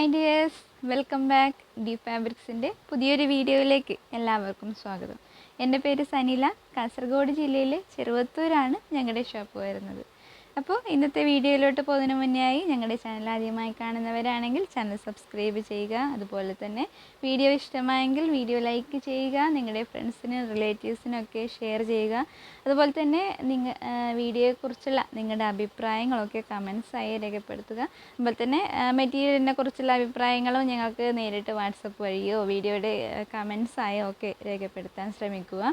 Hi dears welcome back D ഫാബ്രിക്സിന്റെ പുതിയൊരു വീഡിയോയിലേക്ക് എല്ലാവർക്കും സ്വാഗതം. എന്റെ പേര് സനില. കാസർഗോഡ് ജില്ലയിലെ ചെറുവത്തൂരാണ് ഞങ്ങളുടെ ഷോപ്പ് വരുന്നത്. അപ്പോൾ ഇന്നത്തെ വീഡിയോയിലോട്ട് പോകുന്നതിന് മുന്നേ ആയി ഞങ്ങളുടെ ചാനൽ ആദ്യമായി കാണുന്നവരാണെങ്കിൽ ചാനൽ സബ്സ്ക്രൈബ് ചെയ്യുക. അതുപോലെ തന്നെ വീഡിയോ ഇഷ്ടമായെങ്കിൽ വീഡിയോ ലൈക്ക് ചെയ്യുക നിങ്ങളുടെ ഫ്രണ്ട്സിനും റിലേറ്റീവ്സിനൊക്കെ ഷെയർ ചെയ്യുക. അതുപോലെ തന്നെ നിങ്ങൾ വീഡിയോയെക്കുറിച്ചുള്ള നിങ്ങളുടെ അഭിപ്രായങ്ങളൊക്കെ കമൻസായി രേഖപ്പെടുത്തുക. അതുപോലെ തന്നെ മെറ്റീരിയലിനെ കുറിച്ചുള്ള അഭിപ്രായങ്ങളും ഞങ്ങൾക്ക് നേരിട്ട് വാട്സപ്പ് വഴിയോ വീഡിയോയുടെ കമൻസായോ ഒക്കെ രേഖപ്പെടുത്താൻ ശ്രമിക്കുക.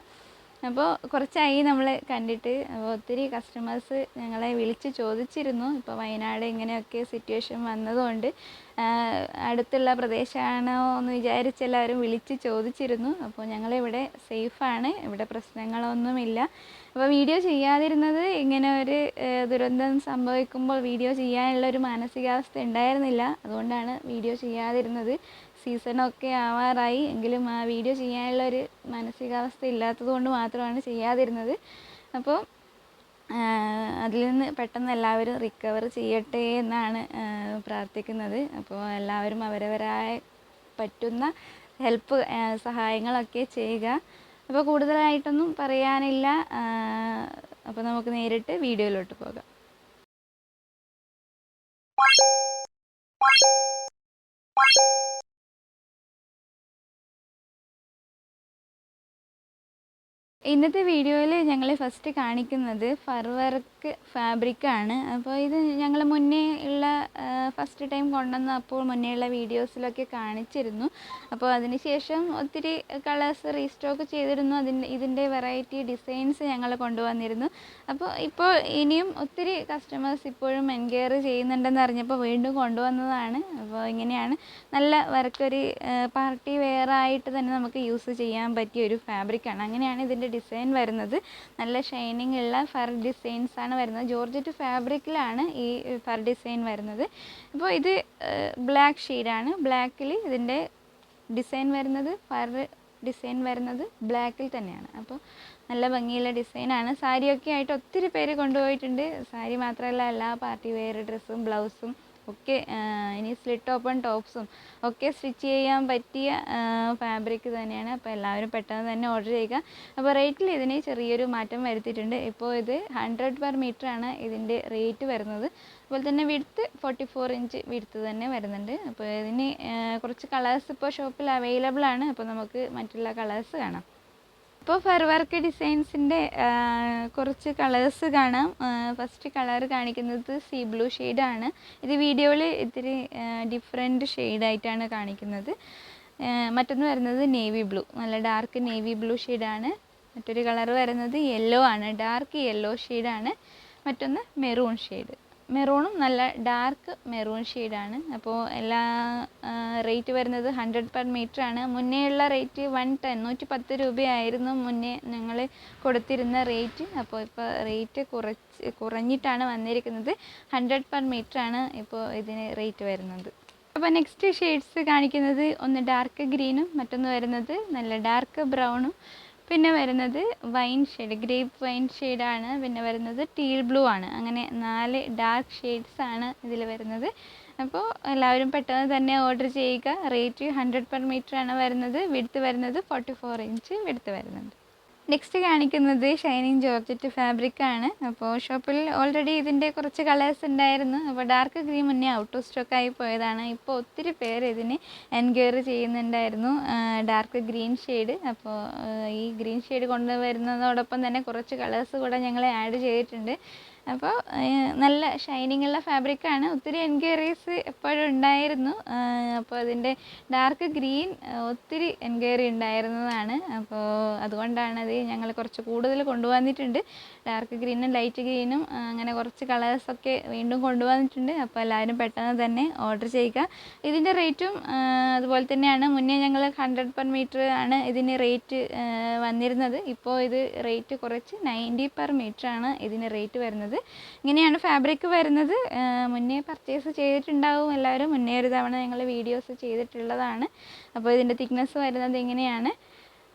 അപ്പോൾ കുറച്ചായി നമ്മൾ കണ്ടിട്ട്. അപ്പോൾ ഒത്തിരി കസ്റ്റമേഴ്സ് ഞങ്ങളെ വിളിച്ച് ചോദിച്ചിരുന്നു. ഇപ്പോൾ വയനാട് ഇങ്ങനെയൊക്കെ സിറ്റുവേഷൻ വന്നതുകൊണ്ട് അടുത്തുള്ള പ്രദേശമാണോ എന്ന് വിചാരിച്ച് എല്ലാവരും വിളിച്ച് ചോദിച്ചിരുന്നു. അപ്പോൾ ഞങ്ങളിവിടെ സേഫാണ് ഇവിടെ പ്രശ്നങ്ങളൊന്നുമില്ല. അപ്പോൾ വീഡിയോ ചെയ്യാതിരുന്നത് ഇങ്ങനെ ഒരു ദുരന്തം സംഭവിക്കുമ്പോൾ വീഡിയോ ചെയ്യാനുള്ള ഒരു മാനസികാവസ്ഥ ഉണ്ടായിരുന്നില്ല. അതുകൊണ്ടാണ് വീഡിയോ ചെയ്യാതിരുന്നത്. സീസണൊക്കെ ആവാറായി. എങ്കിലും ആ വീഡിയോ ചെയ്യാനുള്ള ഒരു മാനസികാവസ്ഥ ഇല്ലാത്തത് കൊണ്ട് മാത്രമാണ് ചെയ്യാതിരുന്നത്. അപ്പോൾ അതിൽ നിന്ന് പെട്ടെന്ന് എല്ലാവരും റിക്കവർ ചെയ്യട്ടെ എന്നാണ് പ്രാർത്ഥിക്കുന്നത്. അപ്പോൾ എല്ലാവരും അവരവരായ പറ്റുന്ന ഹെൽപ്പ് സഹായങ്ങളൊക്കെ ചെയ്യുക. അപ്പോൾ കൂടുതലായിട്ടൊന്നും പറയാനില്ല. അപ്പോൾ നമുക്ക് നേരിട്ട് വീഡിയോയിലോട്ട് പോകാം. ഇന്നത്തെ വീഡിയോയിൽ ഞങ്ങൾ ഫസ്റ്റ് കാണിക്കുന്നത് ഫർ വർക്ക് ഫാബ്രിക്കാണ് അപ്പോൾ ഇത് ഞങ്ങൾ മുന്നേ ഉള്ള ഫസ്റ്റ് ടൈം കൊണ്ടുവന്നപ്പോൾ മുന്നേ ഉള്ള വീഡിയോസിലൊക്കെ കാണിച്ചിരുന്നു. അപ്പോൾ അതിനുശേഷം ഒത്തിരി കളേഴ്സ് റീസ്റ്റോക്ക് ചെയ്തിരുന്നു. അതിന്റെ ഇതിന്റെ വെറൈറ്റി ഡിസൈൻസ് ഞങ്ങൾ കൊണ്ടുവന്നിരുന്നു. അപ്പോൾ ഇപ്പോൾ ഇനിയും ഒത്തിരി കസ്റ്റമേഴ്സ് ഇപ്പോഴും എൻക്വയറി ചെയ്യുന്നുണ്ടെന്ന് അറിഞ്ഞപ്പോൾ വീണ്ടും കൊണ്ടുവന്നതാണ്. അപ്പോൾ ഇങ്ങനെയാണ് നല്ല വർക്കൊരു പാർട്ടി വെയർ ആയിട്ട് തന്നെ നമുക്ക് യൂസ് ചെയ്യാൻ പറ്റിയ ഒരു ഫാബ്രിക്കാണ് അങ്ങനെയാണ് ഇതിന്റെ ഡിസൈൻ വരുന്നത്. നല്ല ഷൈനിങ് ഉള്ള ഫർ ഡിസൈൻസ് ആണ് വരുന്നത്. ജോർജറ്റ് ഫാബ്രിക്കിലാണ് ഈ ഫർ ഡിസൈൻ വരുന്നത്. അപ്പോൾ ഇത് ബ്ലാക്ക് ഷെയ്ഡാണ്. ബ്ലാക്കിൽ ഇതിന്റെ ഡിസൈൻ വരുന്നത് ഫർ ഡിസൈൻ വരുന്നത് ബ്ലാക്കിൽ തന്നെയാണ്. അപ്പോൾ നല്ല ഭംഗിയുള്ള ഡിസൈനാണ്. സാരിയൊക്കെ ആയിട്ട് ഒത്തിരി പേര് കൊണ്ടുപോയിട്ടുണ്ട്. സാരി മാത്രമല്ല എല്ലാ പാർട്ടി വെയർ ഡ്രസ്സും ബ്ലൗസും ഒക്കെ ഇനി സ്ലിറ്റ് ഓപ്പൺ ടോപ്സും ഒക്കെ സ്റ്റിച്ച് ചെയ്യാൻ പറ്റിയ ഫാബ്രിക് തന്നെയാണ്. അപ്പോൾ എല്ലാവരും പെട്ടെന്ന് തന്നെ ഓർഡർ ചെയ്യുക. അപ്പോൾ റേറ്റിൽ ഇതിന് ചെറിയൊരു മാറ്റം വരുത്തിയിട്ടുണ്ട്. ഇപ്പോൾ ഇത് ഹൺഡ്രഡ് പെർ ആണ് ഇതിന്റെ റേറ്റ് വരുന്നത്. അതുപോലെ തന്നെ വിടുത്ത് ഫോർട്ടി ഫോർ ഇഞ്ച് വിടുത്ത് തന്നെ വരുന്നുണ്ട്. അപ്പോൾ ഇതിന് കുറച്ച് കളേഴ്സ് ഇപ്പോൾ ഷോപ്പിൽ അവൈലബിൾ ആണ്. അപ്പോൾ നമുക്ക് മറ്റുള്ള കളേഴ്സ് കാണാം. ഇപ്പോൾ ഫർ വർക്ക് ഡിസൈൻസിന്റെ കുറച്ച് കളേഴ്സ് കാണാം. ഫസ്റ്റ് കളർ കാണിക്കുന്നത് സീ ബ്ലൂ ഷെയ്ഡാണ്. ഇത് വീഡിയോയിൽ ഇത്തിരി ഡിഫറെന്റ് ഷെയ്ഡായിട്ടാണ് കാണിക്കുന്നത്. മറ്റൊന്ന് വരുന്നത് നേവി ബ്ലൂ. നല്ല ഡാർക്ക് നേവി ബ്ലൂ ഷെയ്ഡാണ്. മറ്റൊരു കളർ വരുന്നത് യെല്ലോ ആണ്. ഡാർക്ക് യെല്ലോ ഷെയ്ഡാണ്. മറ്റൊന്ന് മെറൂൺ ഷെയ്ഡ്. മെറൂണും നല്ല ഡാർക്ക് മെറൂൺ ഷെയ്ഡാണ് അപ്പോൾ എല്ലാ റേറ്റ് വരുന്നത് ഹൺഡ്രഡ് പെർ മീറ്റർ ആണ്. മുന്നേ ഉള്ള റേറ്റ് വൺ ടെൻ നൂറ്റി പത്ത് രൂപയായിരുന്നു മുന്നേ ഞങ്ങൾ കൊടുത്തിരുന്ന റേറ്റ് അപ്പോൾ ഇപ്പോൾ റേറ്റ് കുറച്ച് കുറഞ്ഞിട്ടാണ് വന്നിരിക്കുന്നത്. ഹൺഡ്രഡ് പെർ മീറ്റർ ആണ് ഇപ്പോൾ ഇതിന് റേറ്റ് വരുന്നത്. അപ്പോൾ നെക്സ്റ്റ് ഷെയ്ഡ്സ് കാണിക്കുന്നത് ഒന്ന് ഡാർക്ക് ഗ്രീനും മറ്റൊന്ന് വരുന്നത് നല്ല ഡാർക്ക് ബ്രൗണും പിന്നെ വരുന്നത് വൈൻ ഷെയ്ഡ് ഗ്രേപ്പ് വൈൻ ഷെയ്ഡാണ്. പിന്നെ വരുന്നത് ടീൽ ബ്ലൂ ആണ്. അങ്ങനെ നാല് ഡാർക്ക് ഷെയ്ഡ്സ് ആണ് ഇതിൽ വരുന്നത്. അപ്പോൾ എല്ലാവരും പെട്ടെന്ന് തന്നെ ഓർഡർ ചെയ്യുക. റേറ്റ് ഹൺഡ്രഡ് പെർ മീറ്റർ ആണ് വരുന്നത്. വിടുത്ത് വരുന്നത് ഫോർട്ടി ഫോർ ഇഞ്ച് വിടുത്ത് വരുന്നുണ്ട്. നെക്സ്റ്റ് കാണിക്കുന്നത് ഷൈനിങ് ജോർജറ്റ് ഫാബ്രിക് ആണ് അപ്പോൾ ഷോപ്പിൽ ഓൾറെഡി ഇതിന്റെ കുറച്ച് കളേഴ്സ് ഉണ്ടായിരുന്നു. അപ്പോൾ ഡാർക്ക് ഗ്രീൻ മുന്നേ ഔട്ട് ഓഫ് സ്റ്റോക്ക് ആയി പോയതാണ്. ഇപ്പോൾ ഒത്തിരി പേര് ഇതിന് എൻക്വയറി ചെയ്യുന്നുണ്ടായിരുന്നു. ഡാർക്ക് ഗ്രീൻ ഷെയ്ഡ് അപ്പോൾ ഈ ഗ്രീൻ ഷെയ്ഡ് കൊണ്ടുവരുന്നതോടൊപ്പം തന്നെ കുറച്ച് കളേഴ്സ് കൂടെ ഞങ്ങൾ ആഡ് ചെയ്തിട്ടുണ്ട്. അപ്പോൾ നല്ല ഷൈനിങ് ഉള്ള ഫാബ്രിക്കാണ് ഒത്തിരി എൻക്വയറീസ് എപ്പോഴും ഉണ്ടായിരുന്നു. അപ്പോൾ അതിന്റെ ഡാർക്ക് ഗ്രീൻ ഒത്തിരി എൻക്വയറി ഉണ്ടായിരുന്നതാണ്. അപ്പോൾ അതുകൊണ്ടാണ് അത് ഞങ്ങൾ കുറച്ച് കൂടുതൽ കൊണ്ടുവന്നിട്ടുണ്ട്. ഡാർക്ക് ഗ്രീനും ലൈറ്റ് ഗ്രീനും അങ്ങനെ കുറച്ച് കളേഴ്സൊക്കെ വീണ്ടും കൊണ്ടുവന്നിട്ടുണ്ട്. അപ്പോൾ എല്ലാവരും പെട്ടെന്ന് തന്നെ ഓർഡർ ചെയ്യുക. ഇതിന്റെ റേറ്റും അതുപോലെ തന്നെയാണ്. മുന്നേ ഞങ്ങൾ ഹൺഡ്രഡ് പെർ മീറ്റർ ആണ് ഇതിന് റേറ്റ് വന്നിരുന്നത്. ഇപ്പോൾ ഇത് റേറ്റ് കുറച്ച് നയന്റി പെർ മീറ്റർ ആണ് ഇതിന് റേറ്റ് വരുന്നത്. ഇങ്ങനെയാണ് ഫാബ്രിക് വരുന്നത്. മുന്നേ പർച്ചേസ് ചെയ്തിട്ടുണ്ടാവും എല്ലാവരും. മുന്നേ ഒരു തവണ ഞങ്ങൾ വീഡിയോസ് ചെയ്തിട്ടുള്ളതാണ്. അപ്പോൾ ഇതിന്റെ തിക്നെസ് വരുന്നത് ഇങ്ങനെയാണ്.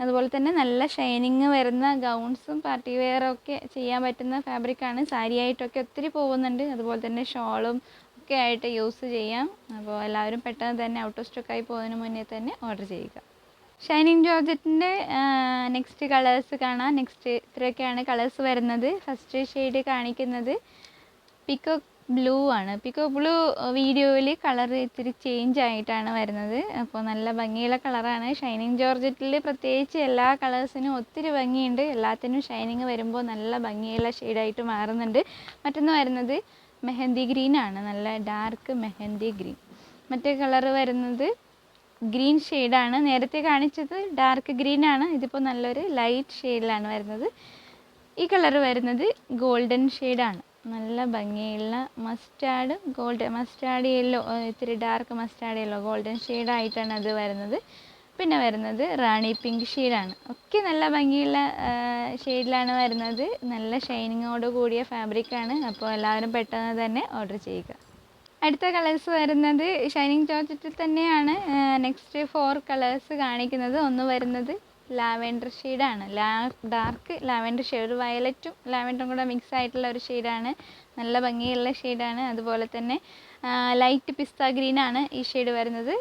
അതുപോലെ തന്നെ നല്ല ഷൈനിങ് വരുന്ന ഗൗൺസും പാർട്ടി വെയറും ഒക്കെ ചെയ്യാൻ പറ്റുന്ന ഫാബ്രിക്കാണ് സാരിയായിട്ടൊക്കെ ഒത്തിരി പോകുന്നുണ്ട്. അതുപോലെ തന്നെ ഷോളും ഒക്കെ ആയിട്ട് യൂസ് ചെയ്യാം. അപ്പോൾ എല്ലാവരും പെട്ടെന്ന് തന്നെ ഔട്ട് ഓഫ് സ്റ്റോക്കായി പോകുന്നതിന് മുന്നേ തന്നെ ഓർഡർ ചെയ്യുക. ഷൈനിങ് ജോർജറ്റിന്റെ നെക്സ്റ്റ് കളേഴ്സ് കാണാം. നെക്സ്റ്റ് ഇത്രയൊക്കെയാണ് കളേഴ്സ് വരുന്നത്. ഫസ്റ്റ് ഷെയ്ഡ് കാണിക്കുന്നത്. പിക്കോ ബ്ലൂ ആണ്. പിക്കോ ബ്ലൂ വീഡിയോയിൽ കളർ ഇത്തിരി ചേഞ്ച് ആയിട്ടാണ് വരുന്നത്. അപ്പോൾ നല്ല ഭംഗിയുള്ള കളറാണ് ഷൈനിങ് ജോർജറ്റിൽ പ്രത്യേകിച്ച് എല്ലാ കളേഴ്സിനും ഒത്തിരി ഭംഗിയുണ്ട്. എല്ലാത്തിനും ഷൈനിങ് വരുമ്പോൾ നല്ല ഭംഗിയുള്ള ഷെയ്ഡായിട്ട് മാറുന്നുണ്ട്. മറ്റൊന്ന് വരുന്നത് മെഹന്തി ഗ്രീൻ ആണ്. നല്ല ഡാർക്ക് മെഹന്തി ഗ്രീൻ മറ്റേ കളർ വരുന്നത് ഗ്രീൻ ഷെയ്ഡാണ് നേരത്തെ കാണിച്ചത് ഡാർക്ക് ഗ്രീൻ ആണ്. ഇതിപ്പോൾ നല്ലൊരു ലൈറ്റ് ഷെയ്ഡിലാണ് വരുന്നത്. ഈ കളർ വരുന്നത് ഗോൾഡൻ ഷെയ്ഡാണ് നല്ല ഭംഗിയുള്ള മസ്റ്റാർഡ് ഗോൾഡൻ മസ്റ്റാർഡ് യെല്ലോ ഇത്തിരി ഡാർക്ക് മസ്റ്റാർഡ് യെല്ലോ ഗോൾഡൻ ഷെയ്ഡായിട്ടാണ് അത് വരുന്നത്. പിന്നെ വരുന്നത് റാണി പിങ്ക് ഷെയ്ഡാണ് ഒക്കെ നല്ല ഭംഗിയുള്ള ഷെയ്ഡിലാണ് വരുന്നത്. നല്ല ഷൈനിങ്ങോട് കൂടിയ ഫാബ്രിക്കാണ് അപ്പോൾ എല്ലാവരും പെട്ടെന്ന് തന്നെ ഓർഡർ ചെയ്യുക. അടുത്ത കളേഴ്സ് വരുന്നത് ഷൈനിങ് ജോർജറ്റിൽ തന്നെയാണ്. നെക്സ്റ്റ് ഫോർ കളേഴ്സ് കാണിക്കുന്നത്. ഒന്ന് വരുന്നത് ലാവെൻഡർ ഷെയ്ഡാണ്. ലാ ഡാർക്ക് ലാവെൻഡർ ഷെയ്ഡ്. ഒരു വയലറ്റും ലാവെൻഡറും കൂടെ മിക്സ് ആയിട്ടുള്ള ഒരു ഷെയ്ഡാണ്. നല്ല ഭംഗിയുള്ള ഷെയ്ഡാണ്. അതുപോലെ തന്നെ ലൈറ്റ് പിസ്ത ഗ്രീനാണ് ഈ ഷെയ്ഡ് വരുന്നത്.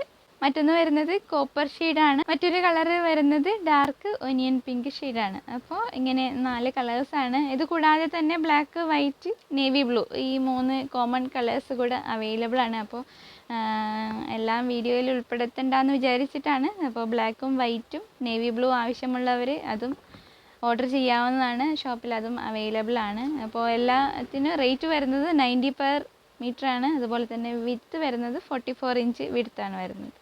മറ്റൊന്ന് വരുന്നത് കോപ്പർ ഷെയ്ഡാണ്. മറ്റൊരു കളർ വരുന്നത് ഡാർക്ക് ഒനിയൻ പിങ്ക് ഷെയ്ഡാണ്. അപ്പോൾ ഇങ്ങനെ നാല് കളേഴ്സാണ് ഇത് കൂടാതെ തന്നെ ബ്ലാക്ക് വൈറ്റ് നേവി ബ്ലൂ ഈ മൂന്ന് കോമൺ കളേഴ്സ് കൂടെ അവൈലബിൾ ആണ്. അപ്പോൾ എല്ലാം വീഡിയോയിൽ ഉൾപ്പെടുത്തണ്ടെന്ന് വിചാരിച്ചിട്ടാണ്. അപ്പോൾ ബ്ലാക്കും വൈറ്റും നേവി ബ്ലൂ ആവശ്യമുള്ളവർ അതും ഓർഡർ ചെയ്യാവുന്നതാണ്. ഷോപ്പിൽ അതും അവൈലബിൾ ആണ്. അപ്പോൾ എല്ലാത്തിനും റേറ്റ് വരുന്നത് നയന്റി പെർ മീറ്റർ ആണ് അതുപോലെ തന്നെ വിത്ത് വരുന്നത് ഫോർട്ടി ഫോർ ഇഞ്ച് വിടുത്താണ് വരുന്നത്.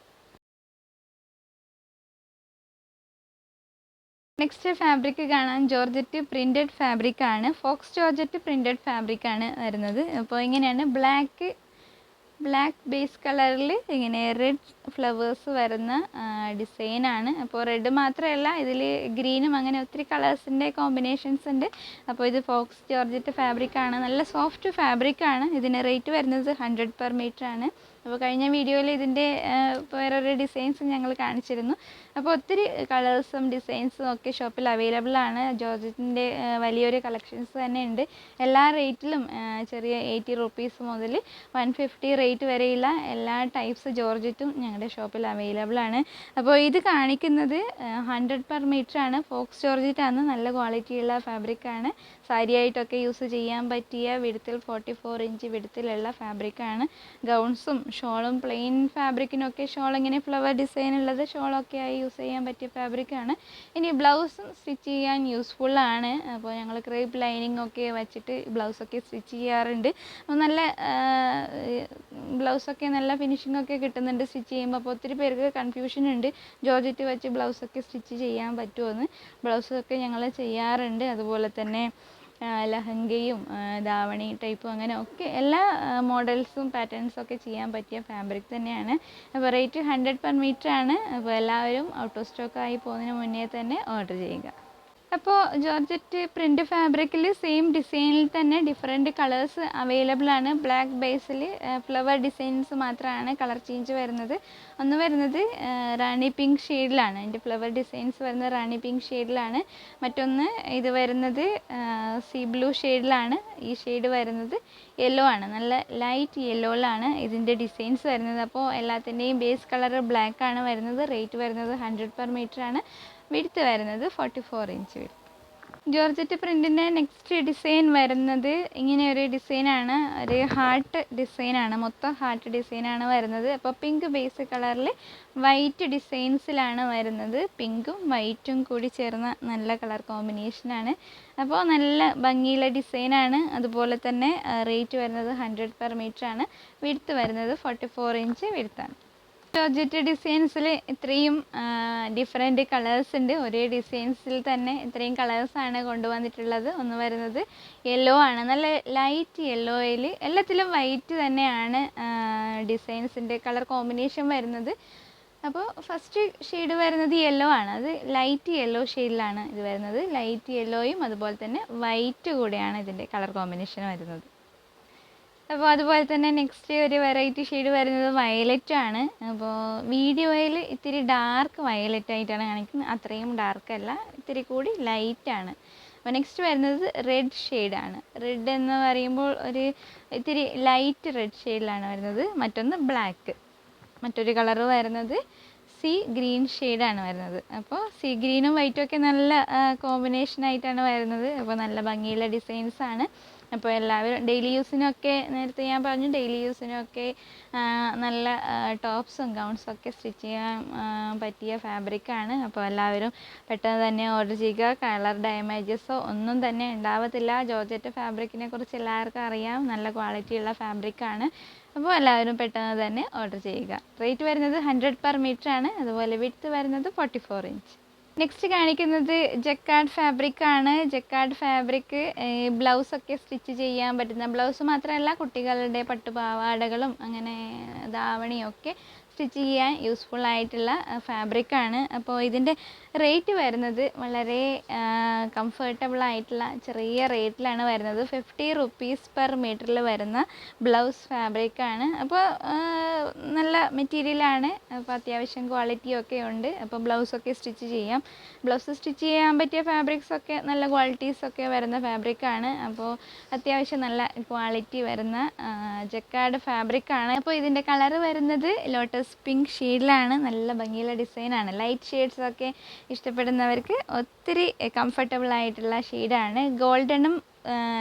നെക്സ്റ്റ് ഫാബ്രിക് കാണാൻ ജോർജറ്റ് പ്രിന്റഡ് ഫാബ്രിക് ആണ്. ഫോക്സ് ജോർജറ്റ് പ്രിന്റഡ് ഫാബ്രിക് ആണ് വരുന്നത്. അപ്പോൾ ഇങ്ങനെയാണ് ബ്ലാക്ക് ബ്ലാക്ക് ബേസ് കളറിൽ ഇങ്ങനെ റെഡ് ഫ്ലവേഴ്സ് വരുന്ന ഡിസൈനാണ് അപ്പോൾ റെഡ് മാത്രമല്ല ഇതിൽ ഗ്രീനും അങ്ങനെ ഒത്തിരി കളേഴ്സിന്റെ കോമ്പിനേഷൻസ് ഉണ്ട്. അപ്പോൾ ഇത് ഫോക്സ് ജോർജറ്റ് ഫാബ്രിക് ആണ്. നല്ല സോഫ്റ്റ് ഫാബ്രിക് ആണ്. ഇതിന് റേറ്റ് വരുന്നത് ഹൺഡ്രഡ് പെർ ആണ്. അപ്പോൾ കഴിഞ്ഞ വീഡിയോയിൽ ഇതിന്റെ വേറൊരു ഡിസൈൻസ് ഞങ്ങൾ കാണിച്ചിരുന്നു. അപ്പോൾ ഒത്തിരി കളേഴ്സും ഡിസൈൻസും ഒക്കെ ഷോപ്പിൽ അവൈലബിൾ ആണ്. ജോർജറ്റിന്റെ വലിയൊരു കളക്ഷൻസ് തന്നെ ഉണ്ട്. എല്ലാ റേറ്റിലും ചെറിയ എയ്റ്റി റുപ്പീസ് മുതൽ വൺ ഫിഫ്റ്റി റേറ്റ് വരെയുള്ള എല്ലാ ടൈപ്സ് ജോർജറ്റും ഞങ്ങളുടെ ഷോപ്പിൽ അവൈലബിൾ ആണ്. അപ്പോൾ ഇത് കാണിക്കുന്നത് ഹൺഡ്രഡ് പെർ മീറ്റർ ആണ്. ഫോക്സ് ജോർജറ്റ് ആണ് നല്ല ക്വാളിറ്റിയുള്ള ഫാബ്രിക് ആണ്. സാരി ആയിട്ടൊക്കെ യൂസ് ചെയ്യാൻ പറ്റിയ വിടുത്തിൽ ഫോർട്ടി ഫോർ ഇഞ്ച് വിടുത്തിലുള്ള ഫാബ്രിക്കാണ് ഗൗൺസും ഷോളും പ്ലെയിൻ ഫാബ്രിക്കിനൊക്കെ ഷോൾ ഇങ്ങനെ ഫ്ലവർ ഡിസൈൻ ഉള്ളത് ഷോളൊക്കെ ആയി യൂസ് ചെയ്യാൻ പറ്റിയ ഫാബ്രിക്കാണ് ഇനി ബ്ലൗസും സ്റ്റിച്ച് ചെയ്യാൻ യൂസ്ഫുള്ളാണ് അപ്പോൾ ഞങ്ങൾ ക്രേപ്പ് ലൈനിങ് ഒക്കെ വെച്ചിട്ട് ബ്ലൗസൊക്കെ സ്റ്റിച്ച് ചെയ്യാറുണ്ട്. അപ്പോൾ നല്ല ബ്ലൗസൊക്കെ നല്ല ഫിനിഷിംഗ് ഒക്കെ കിട്ടുന്നുണ്ട് സ്റ്റിച്ച് ചെയ്യുമ്പോൾ. അപ്പോൾ ഒത്തിരി പേർക്ക് കൺഫ്യൂഷൻ ഉണ്ട്. ജോർജറ്റ് വെച്ച് ബ്ലൗസൊക്കെ സ്റ്റിച്ച് ചെയ്യാൻ പറ്റുമോ എന്ന്. ബ്ലൗസൊക്കെ ഞങ്ങൾ ചെയ്യാറുണ്ട്. അതുപോലെ തന്നെ ലഹങ്കയും ദാവണി ടൈപ്പും അങ്ങനെ ഒക്കെ എല്ലാ മോഡൽസും പാറ്റേൺസും ഒക്കെ ചെയ്യാൻ പറ്റിയ ഫാബ്രിക് തന്നെയാണ്. അപ്പോൾ റേറ്റ് ഹൺഡ്രഡ് പെർ മീറ്റർ ആണ്. അപ്പോൾ എല്ലാവരും ഔട്ട് ഓഫ് സ്റ്റോക്ക് ആയി പോകുന്നതിന് മുന്നേ തന്നെ ഓർഡർ ചെയ്യുക. അപ്പോൾ ജോർജറ്റ് പ്രിന്റ് ഫാബ്രിക്കിൽ സെയിം ഡിസൈനിൽ തന്നെ ഡിഫറെന്റ് കളേഴ്സ് അവൈലബിൾ ആണ്. ബ്ലാക്ക് ബേസിൽ ഫ്ലവർ ഡിസൈൻസ് മാത്രമാണ് കളർ ചേഞ്ച് വരുന്നത്. ഒന്ന് വരുന്നത് റാണി പിങ്ക് ഷെയ്ഡിലാണ് അതിന്റെ ഫ്ലവർ ഡിസൈൻസ് വരുന്നത് റാണി പിങ്ക് ഷെയ്ഡിലാണ് മറ്റൊന്ന് ഇത് വരുന്നത് സീ ബ്ലൂ ഷെയ്ഡിലാണ് ഈ ഷെയ്ഡ് വരുന്നത് യെല്ലോ ആണ്. നല്ല ലൈറ്റ് യെല്ലോയിലാണ് ഇതിന്റെ ഡിസൈൻസ് വരുന്നത്. അപ്പോൾ എല്ലാത്തിന്റെയും ബേസ് കളർ ബ്ലാക്ക് ആണ് വരുന്നത്. റേറ്റ് വരുന്നത് ഹൺഡ്രഡ് പെർ മീറ്റർ ആണ്. വിടുത്ത് വരുന്നത് ഫോർട്ടി ഫോർ ഇഞ്ച് വിടുത്ത് ജോർജറ്റ് പ്രിന്റിന്റെ നെക്സ്റ്റ് ഡിസൈൻ വരുന്നത് ഇങ്ങനെ ഒരു ഡിസൈനാണ് ഒരു ഹാർട്ട് ഡിസൈനാണ് മൊത്തം ഹാർട്ട് ഡിസൈനാണ് വരുന്നത്. അപ്പോൾ പിങ്ക് ബേസ് കളറിൽ വൈറ്റ് ഡിസൈൻസിലാണ് വരുന്നത്. പിങ്കും വൈറ്റും കൂടി ചേർന്ന നല്ല കളർ കോമ്പിനേഷനാണ് അപ്പോൾ നല്ല ഭംഗിയുള്ള ഡിസൈനാണ് അതുപോലെ തന്നെ റേറ്റ് വരുന്നത് ഹൺഡ്രഡ് പെർ മീറ്റർ ആണ്. വിടുത്ത് വരുന്നത് ഫോർട്ടി ഫോർ ഇഞ്ച് വിടുത്താണ് ജോർജറ്റ് ഡിസൈൻസിൽ ഇത്രയും ഡിഫറെന്റ് കളേഴ്സ് ഉണ്ട്. ഒരേ ഡിസൈൻസിൽ തന്നെ ഇത്രയും കളേഴ്സാണ് കൊണ്ടുവന്നിട്ടുള്ളത്. ഒന്ന് വരുന്നത് യെല്ലോ ആണ്. നല്ല ലൈറ്റ് യെല്ലോയിൽ എല്ലാത്തിലും വൈറ്റ് തന്നെയാണ് ഡിസൈൻസിന്റെ കളർ കോമ്പിനേഷൻ വരുന്നത്. അപ്പോൾ ഫസ്റ്റ് ഷെയ്ഡ് വരുന്നത് യെല്ലോ ആണ്. അത് ലൈറ്റ് യെല്ലോ ഷെയ്ഡിലാണ് ഇത് വരുന്നത്. ലൈറ്റ് യെല്ലോയും അതുപോലെ തന്നെ വൈറ്റ് കൂടെയാണ് ഇതിന്റെ കളർ കോമ്പിനേഷൻ വരുന്നത്. അപ്പോൾ അതുപോലെ തന്നെ നെക്സ്റ്റ് ഒരു വെറൈറ്റി ഷെയ്ഡ് വരുന്നത് വയലറ്റ് ആണ്. അപ്പോൾ വീഡിയോയിൽ ഇത്തിരി ഡാർക്ക് വയലറ്റ് ആയിട്ടാണ് കാണിക്കുന്നത്. അത്രയും ഡാർക്ക് അല്ല ഇത്തിരി കൂടി ലൈറ്റ് ആണ്. അപ്പോൾ നെക്സ്റ്റ് വരുന്നത് റെഡ് ഷെയ്ഡാണ് റെഡ് എന്ന് പറയുമ്പോൾ ഒരു ഇത്തിരി ലൈറ്റ് റെഡ് ഷെയ്ഡിലാണ് വരുന്നത്. മറ്റൊന്ന് ബ്ലാക്ക് മറ്റൊരു കളർ വരുന്നത് സി ഗ്രീൻ ഷെയ്ഡാണ് വരുന്നത്. അപ്പോൾ സി ഗ്രീനും വൈറ്റും ഒക്കെ നല്ല കോമ്പിനേഷൻ ആയിട്ടാണ് വരുന്നത്. അപ്പോൾ നല്ല ഭംഗിയുള്ള ഡിസൈൻസാണ് അപ്പോൾ എല്ലാവരും ഡെയിലി യൂസിനൊക്കെ നേരത്തെ ഞാൻ പറഞ്ഞു ഡെയിലി യൂസിനൊക്കെ നല്ല ടോപ്സും ഗൗൺസും ഒക്കെ സ്റ്റിച്ച് ചെയ്യാൻ പറ്റിയ പറ്റിയ ഫാബ്രിക്കാണ് അപ്പോൾ എല്ലാവരും പെട്ടെന്ന് തന്നെ ഓർഡർ ചെയ്യുക. കളർ ഡാമേജസോ ഒന്നും തന്നെ ഉണ്ടാവത്തില്ല. ജോർജറ്റ് ഫാബ്രിക്കിനെ കുറിച്ച് എല്ലാവർക്കും അറിയാം. നല്ല ക്വാളിറ്റിയുള്ള ഫാബ്രിക്കാണ് അപ്പോൾ എല്ലാവരും പെട്ടെന്ന് തന്നെ ഓർഡർ ചെയ്യുക. റേറ്റ് വരുന്നത് ഹൺഡ്രഡ് പെർ മീറ്റർ ആണ്. അതുപോലെ വിഡ്ത്ത് വരുന്നത് ഫോർട്ടി ഫോർ ഇഞ്ച് നെക്സ്റ്റ് കാണിക്കുന്നത് ജക്കാർഡ് ഫാബ്രിക് ആണ്. ജക്കാർഡ് ഫാബ്രിക് ബ്ലൗസ് ഒക്കെ സ്റ്റിച്ച് ചെയ്യാൻ പറ്റുന്ന ബ്ലൗസ് മാത്രമല്ല കുട്ടികളുടെ പട്ടുപാവാടകളും അങ്ങനെ ധാവണിയൊക്കെ സ്റ്റിച്ച് ചെയ്യാൻ യൂസ്ഫുൾ ആയിട്ടുള്ള ഫാബ്രിക് ആണ്. അപ്പോൾ ഇതിന്റെ റേറ്റ് വരുന്നത് വളരെ കംഫർട്ടബിൾ ആയിട്ടുള്ള ചെറിയ റേറ്റിലാണ് വരുന്നത്. ഫിഫ്റ്റി റുപ്പീസ് പെർ മീറ്ററിൽ വരുന്ന ബ്ലൗസ് ഫാബ്രിക് ആണ്. അപ്പോൾ നല്ല മെറ്റീരിയലാണ് അപ്പോൾ അത്യാവശ്യം ക്വാളിറ്റി ഒക്കെ ഉണ്ട്. അപ്പോൾ ബ്ലൗസ് ഒക്കെ സ്റ്റിച്ച് ചെയ്യാം. ബ്ലൗസ് സ്റ്റിച്ച് ചെയ്യാൻ പറ്റിയ ഫാബ്രിക്സ് ഒക്കെ നല്ല ക്വാളിറ്റീസ് ഒക്കെ വരുന്ന ഫാബ്രിക് ആണ്. അപ്പോൾ അത്യാവശ്യം നല്ല ക്വാളിറ്റി വരുന്ന ജക്കാർഡ് ഫാബ്രിക് ആണ്. അപ്പോൾ ഇതിന്റെ കളർ വരുന്നത് ലോട്ടസ് പിങ്ക് ഷെയ്ഡിലാണ് നല്ല ഭംഗിയുള്ള ഡിസൈനാണ് ലൈറ്റ് ഷെയ്ഡ്സ് ഒക്കെ ഇഷ്ടപ്പെടുന്നവർക്ക് ഒത്തിരി കംഫർട്ടബിൾ ആയിട്ടുള്ള ഷെയ്ഡാണ് ഗോൾഡനും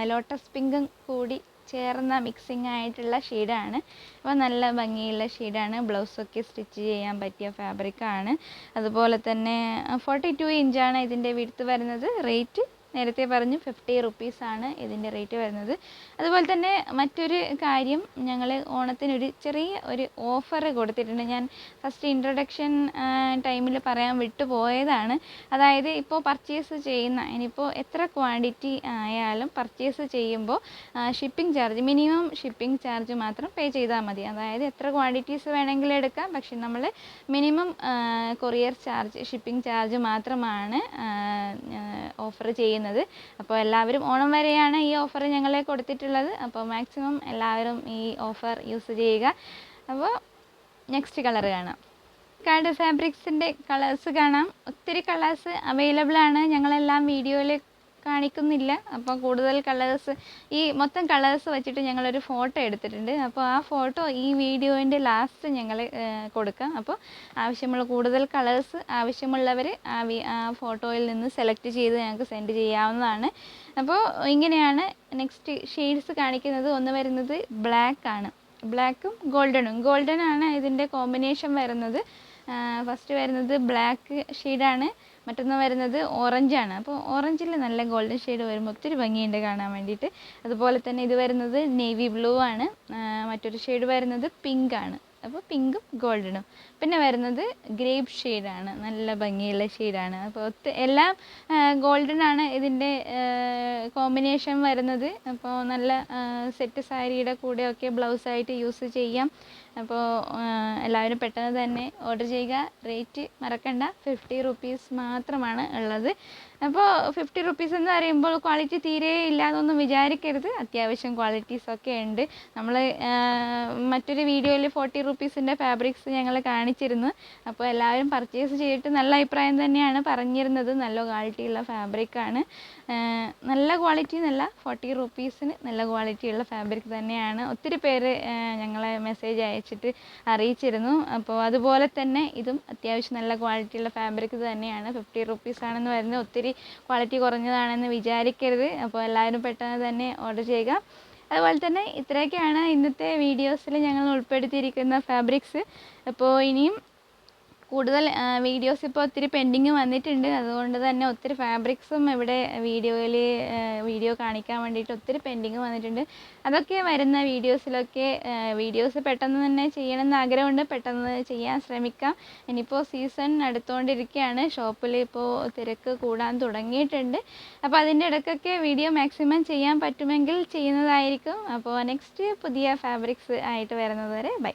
ലോട്ടസ് പിങ്കും കൂടി ചേർന്ന മിക്സിംഗ് ആയിട്ടുള്ള ഷെയ്ഡാണ് അപ്പോൾ നല്ല ഭംഗിയുള്ള ഷെയ്ഡാണ് ബ്ലൗസൊക്കെ സ്റ്റിച്ച് ചെയ്യാൻ പറ്റിയ ഫാബ്രിക്കാണ് അതുപോലെ തന്നെ ഫോർട്ടി ടു ഇഞ്ചാണ് ഇതിന്റെ വിടുത്ത് വരുന്നത്. റേറ്റ് നേരത്തെ പറഞ്ഞു ഫിഫ്റ്റി റുപ്പീസാണ് ഇതിന്റെ റേറ്റ് വരുന്നത്. അതുപോലെ തന്നെ മറ്റൊരു കാര്യം ഞങ്ങൾ ഓണത്തിനൊരു ചെറിയ ഒരു ഓഫർ കൊടുത്തിട്ടുണ്ട്. ഞാൻ ഫസ്റ്റ് ഇൻട്രൊഡക്ഷൻ ടൈമിൽ പറയാൻ വിട്ടുപോയതാണ് അതായത് ഇപ്പോൾ പർച്ചേസ് ചെയ്യുന്ന ഇനിയിപ്പോൾ എത്ര ക്വാണ്ടിറ്റി ആയാലും പർച്ചേസ് ചെയ്യുമ്പോൾ shipping charge minimum shipping charge മാത്രം പേ ചെയ്താൽ മതി. അതായത് എത്ര ക്വാണ്ടിറ്റീസ് വേണമെങ്കിലും എടുക്കാം. പക്ഷെ നമ്മൾ minimum courier charge shipping charge മാത്രമാണ് ഓഫർ ചെയ്യുന്നത്. അപ്പോൾ എല്ലാവരും ഓണം വരെയാണ് ഈ ഓഫർ ഞങ്ങൾ കൊടുത്തിട്ടുള്ളത്. അപ്പോൾ മാക്സിമം എല്ലാവരും ഈ ഓഫർ യൂസ് ചെയ്യുക. അപ്പോൾ നെക്സ്റ്റ് കളർ കാണാം. കാർഡ് ഫാബ്രിക്സിന്റെ കളേഴ്സ് കാണാം. ഒത്തിരി കളേഴ്സ് അവൈലബിൾ ആണ്. ഞങ്ങളെല്ലാം വീഡിയോയിൽ കാണിക്കുന്നില്ല. അപ്പോൾ കൂടുതൽ കളേഴ്സ് ഈ മൊത്തം കളേഴ്സ് വെച്ചിട്ട് ഞങ്ങളൊരു ഫോട്ടോ എടുത്തിട്ടുണ്ട്. അപ്പോൾ ആ ഫോട്ടോ ഈ വീഡിയോന്റെ ലാസ്റ്റ് ഞങ്ങൾ കൊടുക്കാം. അപ്പോൾ ആവശ്യമുള്ള കൂടുതൽ കളേഴ്സ് ആവശ്യമുള്ളവർ ആ ആ ഫോട്ടോയിൽ നിന്ന് സെലക്ട് ചെയ്ത് ഞങ്ങൾക്ക് സെൻഡ് ചെയ്യാവുന്നതാണ്. അപ്പോൾ ഇങ്ങനെയാണ് നെക്സ്റ്റ് ഷെയ്ഡ്സ് കാണിക്കുന്നത്. ഒന്ന് വരുന്നത് ബ്ലാക്ക് ആണ്. ബ്ലാക്കും ഗോൾഡനും ഗോൾഡൻ ആണ് ഇതിന്റെ കോമ്പിനേഷൻ വരുന്നത്. ഫസ്റ്റ് വരുന്നത് ബ്ലാക്ക് ഷെയ്ഡാണ് മറ്റൊന്ന് വരുന്നത് ഓറഞ്ചാണ് അപ്പോൾ ഓറഞ്ചിൽ നല്ല ഗോൾഡൻ ഷെയ്ഡ് വരുമ്പോൾ ഒത്തിരി ഭംഗിയുണ്ട് കാണാൻ വേണ്ടിയിട്ട്. അതുപോലെ തന്നെ ഇത് വരുന്നത് നേവി ബ്ലൂ ആണ്. മറ്റൊരു ഷെയ്ഡ് വരുന്നത് പിങ്ക് ആണ്. അപ്പോൾ പിങ്കും ഗോൾഡനും. പിന്നെ വരുന്നത് ഗ്രേപ്പ് ഷെയ്ഡാണ്. നല്ല ഭംഗിയുള്ള ഷെയ്ഡാണ്. അപ്പോൾ ഒത്ത് എല്ലാം ഗോൾഡനാണ് ഇതിന്റെ കോമ്പിനേഷൻ വരുന്നത്. അപ്പോൾ നല്ല സെറ്റ് സാരിയുടെ കൂടെയൊക്കെ ബ്ലൗസായിട്ട് യൂസ് ചെയ്യാം. അപ്പോൾ എല്ലാവരും പെട്ടെന്ന് തന്നെ ഓർഡർ ചെയ്യുക. റേറ്റ് മറക്കണ്ട. ഫിഫ്റ്റി റുപ്പീസ് മാത്രമാണ് ഉള്ളത്. അപ്പോൾ ഫിഫ്റ്റി റുപ്പീസ് എന്ന് പറയുമ്പോൾ ക്വാളിറ്റി തീരെ ഇല്ലാതൊന്നും വിചാരിക്കരുത്. അത്യാവശ്യം ക്വാളിറ്റീസ് ഒക്കെ ഉണ്ട്. നമ്മൾ മറ്റൊരു വീഡിയോയിൽ ഫോർട്ടി റുപ്പീസിന്റെ ഫാബ്രിക്സ് ഞങ്ങൾ കാണിച്ചിരുന്നു. അപ്പോൾ എല്ലാവരും പർച്ചേസ് ചെയ്തിട്ട് നല്ല അഭിപ്രായം തന്നെയാണ് പറഞ്ഞിരുന്നത്. നല്ല ക്വാളിറ്റിയുള്ള ഫാബ്രിക്കാണ് നല്ല ക്വാളിറ്റി എന്നല്ല ഫോർട്ടി റുപ്പീസിന് നല്ല ക്വാളിറ്റിയുള്ള ഫാബ്രിക് തന്നെയാണ്. ഒത്തിരി പേര് ഞങ്ങളെ മെസ്സേജ് അയച്ചിട്ട് അറിയിച്ചിരുന്നു. അപ്പോൾ അതുപോലെ തന്നെ ഇതും അത്യാവശ്യം നല്ല ക്വാളിറ്റിയുള്ള ഫാബ്രിക് തന്നെയാണ്. ഫിഫ്റ്റി റുപ്പീസ് ആണെന്ന് വരുന്നത്. ഒത്തിരി ക്വാളിറ്റി കുറഞ്ഞതാണെന്ന് വിചാരിക്കരുത്. അപ്പോൾ എല്ലാവരും പെട്ടെന്ന് തന്നെ ഓർഡർ ചെയ്യുക. അതുപോലെ തന്നെ ഇത്രയൊക്കെയാണ് ഇന്നത്തെ വീഡിയോസിൽ ഞങ്ങൾ ഉൾപ്പെടുത്തിയിരിക്കുന്ന ഫാബ്രിക്സ് അപ്പോൾ ഇനിയും കൂടുതൽ വീഡിയോസ് ഇപ്പോൾ ഒത്തിരി പെൻഡിങ് വന്നിട്ടുണ്ട്. അതുകൊണ്ട് തന്നെ ഒത്തിരി ഫാബ്രിക്സും ഇവിടെ വീഡിയോയിൽ വീഡിയോ കാണിക്കാൻ വേണ്ടിയിട്ട് ഒത്തിരി പെൻഡിങ് വന്നിട്ടുണ്ട്. അതൊക്കെ വരുന്ന വീഡിയോസിലൊക്കെ വീഡിയോസ് പെട്ടെന്ന് തന്നെ ചെയ്യണമെന്ന് ആഗ്രഹമുണ്ട്. പെട്ടെന്ന് ചെയ്യാൻ ശ്രമിക്കാം. ഇനിയിപ്പോൾ സീസൺ അടുത്തുകൊണ്ടിരിക്കുകയാണ് ഷോപ്പിൽ ഇപ്പോൾ തിരക്ക് കൂടാൻ തുടങ്ങിയിട്ടുണ്ട്. അപ്പോൾ അതിന്റെ ഇടയ്ക്കൊക്കെ വീഡിയോ മാക്സിമം ചെയ്യാൻ പറ്റുമെങ്കിൽ ചെയ്യുന്നതായിരിക്കും. അപ്പോൾ നെക്സ്റ്റ് പുതിയ ഫാബ്രിക്സ് ആയിട്ട് വരുന്നത് വരെ ബൈ